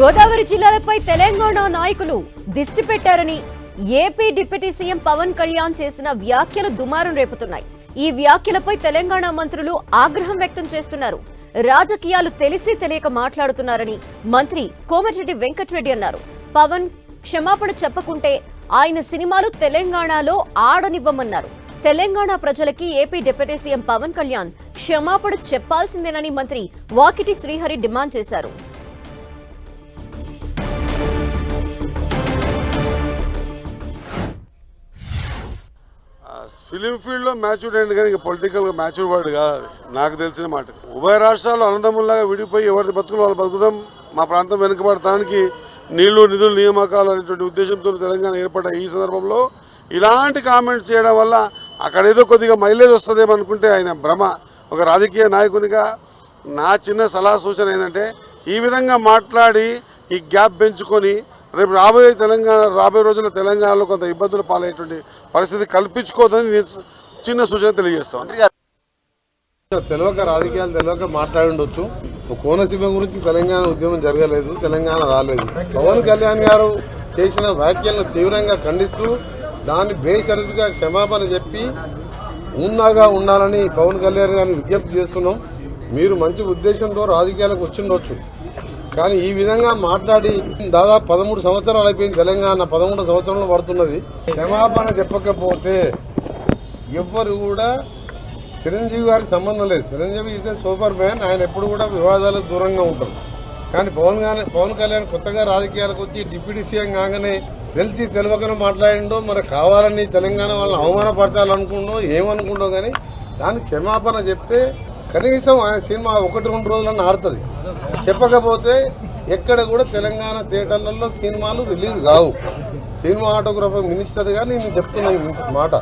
గోదావరి జిల్లాలపై తెలంగాణ నాయకులు దిష్టి పెట్టారని AP deputy CM Pawan Kalyan చేసిన వ్యాఖ్యలు దుమారం రేపుతున్నాయి. ఈ వ్యాఖ్యలపై తెలంగాణ మంత్రులు ఆగ్రహం వ్యక్తం చేస్తున్నారు. రాజకీయాలు తెలిసి తెలియక మాట్లాడుతున్నారని మంత్రి కోమటిరెడ్డి వెంకటరెడ్డి అన్నారు. పవన్ క్షమాపణ చెప్పకుంటే ఆయన సినిమాలు తెలంగాణలో ఆడనివ్వమన్నారు. తెలంగాణ ప్రజలకి AP deputy CM Pawan Kalyan క్షమాపణ చెప్పాల్సిందేనని మంత్రి వాకిటి శ్రీహరి డిమాండ్ చేశారు. ఫిలిం ఫీల్డ్లో మ్యాచ్యూర్డ్ అండి కానీ ఇక పొలిటికల్గా మ్యాచ్యూర్ వాడు కాదు. నాకు తెలిసిన మాట. ఉభయ రాష్ట్రాలు అనంతముల్లాగా విడిపోయి ఎవరిది బతుకులు వాళ్ళు బతుకుదాం మా ప్రాంతం వెనుకబడటానికి నీళ్ళు నిధులు నియామకాలు అనేటువంటి ఉద్దేశంతో తెలంగాణ ఏర్పడ్డ ఈ సందర్భంలో ఇలాంటి కామెంట్స్ చేయడం వల్ల అక్కడ ఏదో కొద్దిగా మైలేజ్ వస్తుందేమో అనుకుంటే ఆయన భ్రమ. ఒక రాజకీయ నాయకునిగా నా చిన్న సలహా సూచన ఏంటంటే ఈ విధంగా మాట్లాడి ఈ గ్యాప్ పెంచుకొని రేపు రాబోయే తెలంగాణ రాబోయే రోజుల్లో తెలంగాణలో కొంత ఇబ్బందులు పాలయ్యేటువంటి పరిస్థితి కల్పించుకోదని నేను చిన్న సూచన తెలియజేస్తాను తెలియక రాజకీయాలు తెలియక మాట్లాడి ఉండొచ్చు కోనసీమ గురించి తెలంగాణ ఉద్యమం జరగలేదు తెలంగాణ రాలేదు. పవన్ కళ్యాణ్ గారు చేసిన వ్యాఖ్యలను తీవ్రంగా ఖండిస్తూ దాన్ని బేషరతుగా క్షమాపణ చెప్పి ఉన్నాగా ఉండాలని పవన్ కళ్యాణ్ గారిని విజ్ఞప్తి చేస్తున్నాం. మీరు మంచి ఉద్దేశంతో రాజకీయాలకు వచ్చిండొచ్చు. కానీ ఈ విధంగా మాట్లాడి దాదాపు పదమూడు సంవత్సరాలు అయిపోయింది తెలంగాణ పదమూడు సంవత్సరంలో పడుతున్నది. క్షమాపణ చెప్పకపోతే ఎవ్వరు కూడా చిరంజీవి గారికి సంబంధం లేదు. చిరంజీవి ఈజ్ సూపర్ మ్యాన్ ఆయన ఎప్పుడు కూడా వివాదాలకు దూరంగా ఉంటారు. కానీ పవన్ గాని పవన్ కళ్యాణ్ కొత్తగా రాజకీయాలకు వచ్చి డిప్యూటీ సీఎం కాగానే తెలిసి తెలియకనే మాట్లాడిండో మరి కావాలని తెలంగాణ వాళ్ళని అవమానపరచాలనుకుండో ఏమనుకుండో కానీ దానికి క్షమాపణ చెప్తే కనీసం ఆయన సినిమా ఒకటి రెండు రోజులన్నా ఆడుతుంది. చెప్పకపోతే ఎక్కడ కూడా తెలంగాణ థియేటర్లలో సినిమాలు రిలీజ్ కావు. సినిమా ఆటోగ్రఫర్ మినిస్టర్గా నేను చెప్తున్నా మాట.